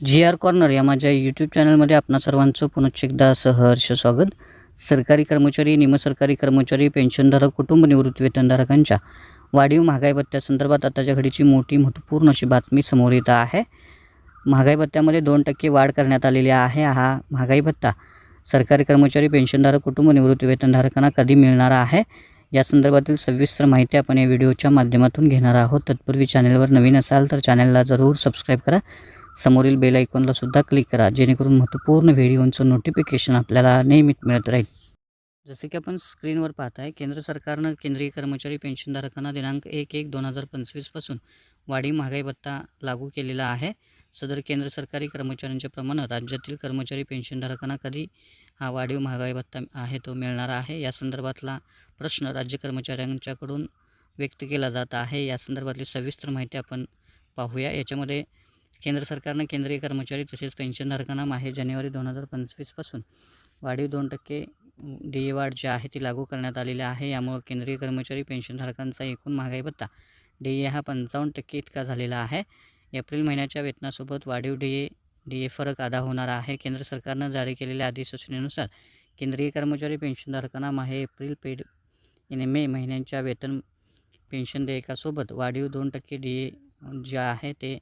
जी R corner या माझ्या YouTube चॅनलमध्ये आपणा सर्वांचं पुनश्च एकदा सहर्ष स्वागत. सरकारी कर्मचारी निमसरकारी कर्मचारी पेन्शनधारक कुटुंब निवृत्तीवेतनधारकांच्या वाढीव महागाई भत्त्यासंदर्भात आताच्या घडीची मोठी महत्त्वपूर्ण अशी बातमी समोर येत आहे. महागाई भत्त्यामध्ये दोन टक्के वाढ करण्यात आलेली आहे. हा महागाई भत्ता सरकारी कर्मचारी पेन्शनधारक कुटुंब निवृत्तीवेतनधारकांना कधी मिळणार आहे? या संदर्भातील सविस्तर माहिती आपण या व्हिडिओच्या माध्यमातून घेणार आहोत. तत्पूर्वी चॅनलवर नवीन असाल तर चॅनलला जरूर सबस्क्राईब करा. समोरील बेल आयकॉनला सुद्धा क्लिक करा जेणेकरून महत्त्वपूर्ण व्हिडिओंचं नोटिफिकेशन आपल्याला नेहमीच मिळत राहील. जसे की आपण स्क्रीनवर पाहत आहे केंद्र सरकारनं केंद्रीय कर्मचारी पेन्शनधारकांना दिनांक एक एक दोन हजार पंचवीसपासून वाढीव महागाई भत्ता लागू केलेला आहे. सदर केंद्र सरकारी कर्मचाऱ्यांच्या प्रमाणे राज्यातील कर्मचारी पेन्शनधारकांना कधी हा वाढीव महागाई भत्ता आहे तो मिळणार आहे? या संदर्भातला प्रश्न राज्य कर्मचाऱ्यांच्याकडून व्यक्त केला जात आहे. या संदर्भातली सविस्तर माहिती आपण पाहूया. याच्यामध्ये केंद्र सरकारनं केंद्रीय कर्मचारी तसेच पेन्शनधारकांना माहे जानेवारी दोन हजार पंचवीसपासून वाढीव दोन टक्के डी ए वाढ जी आहे ती लागू करण्यात आलेली आहे. यामुळं केंद्रीय कर्मचारी पेन्शनधारकांचा एकूण महागाई भत्ता डी ए हा पंचावन्न टक्के इतका झालेला आहे. एप्रिल महिन्याच्या वेतनासोबत वाढीव डी ए डी ए फरक अदा होणार आहे. केंद्र सरकारनं जारी केलेल्या अधिसूचनेनुसार केंद्रीय कर्मचारी पेन्शनधारकांना माहे एप्रिल पेड आणि मे महिन्यांच्या वेतन पेन्शन देयकासोबत वाढीव दोन टक्के डी ए जे आहे ते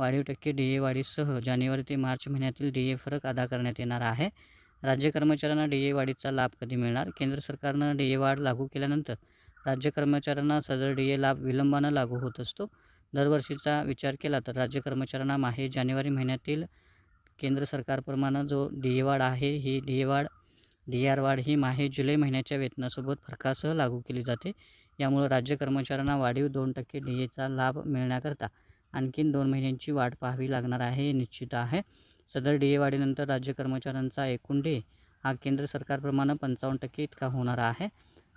वाढीव टक्के डी ए वाढीसह जानेवारी ते मार्च महिन्यातील डी ए फरक अदा करण्यात येणार आहे. राज्य कर्मचाऱ्यांना डी ए वाढीचा लाभ कधी मिळणार? केंद्र सरकारनं डी ए वाढ लागू केल्यानंतर राज्य कर्मचाऱ्यांना सदर डी ए लाभ विलंबानं लागू होत असतो. दरवर्षीचा विचार केला तर राज्य कर्मचाऱ्यांना माहे जानेवारी महिन्यातील केंद्र सरकारप्रमाणे जो डी ए वाढ आहे ही डी ए वाढ डी आर वाढ ही माहे जुलै महिन्याच्या वेतनासोबत फरकासह लागू केली जाते. यामुळे राज्य कर्मचाऱ्यांना वाढीव दोन टक्के डी एचा लाभ मिळण्याकरता आणखीन दोन महिन्यांची वाट पाहावी लागणार आहे हे निश्चित आहे. सदर डी ए वाढीनंतर राज्य कर्मचाऱ्यांचा एकूण डे हा केंद्र सरकारप्रमाणे पंचावन्न टक्के इतका होणार आहे.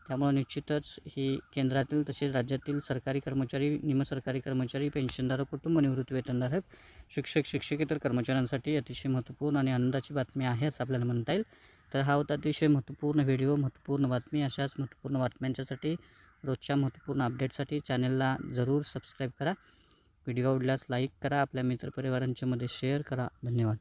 त्यामुळे निश्चितच ही केंद्रातील तसेच राज्यातील सरकारी कर्मचारी निमसरकारी कर्मचारी पेन्शनधारक कुटुंब निवृत्ती वेतनधारक शिक्षक शिक्षकेतर कर्मचाऱ्यांसाठी अतिशय महत्त्वपूर्ण आणि आनंदाची बातमी आहे असं आपल्याला म्हणता येईल. तर हा होता अतिशय महत्त्वपूर्ण व्हिडिओ महत्त्वपूर्ण बातमी. अशाच महत्त्वपूर्ण बातम्यांच्यासाठी रोजच्या महत्त्वपूर्ण अपडेटसाठी चॅनलला जरूर सबस्क्राईब करा. व्हिडिओ आवडल्यास लाईक करा आपल्या मित्रपरिवारांच्यामध्ये शेअर करा. धन्यवाद.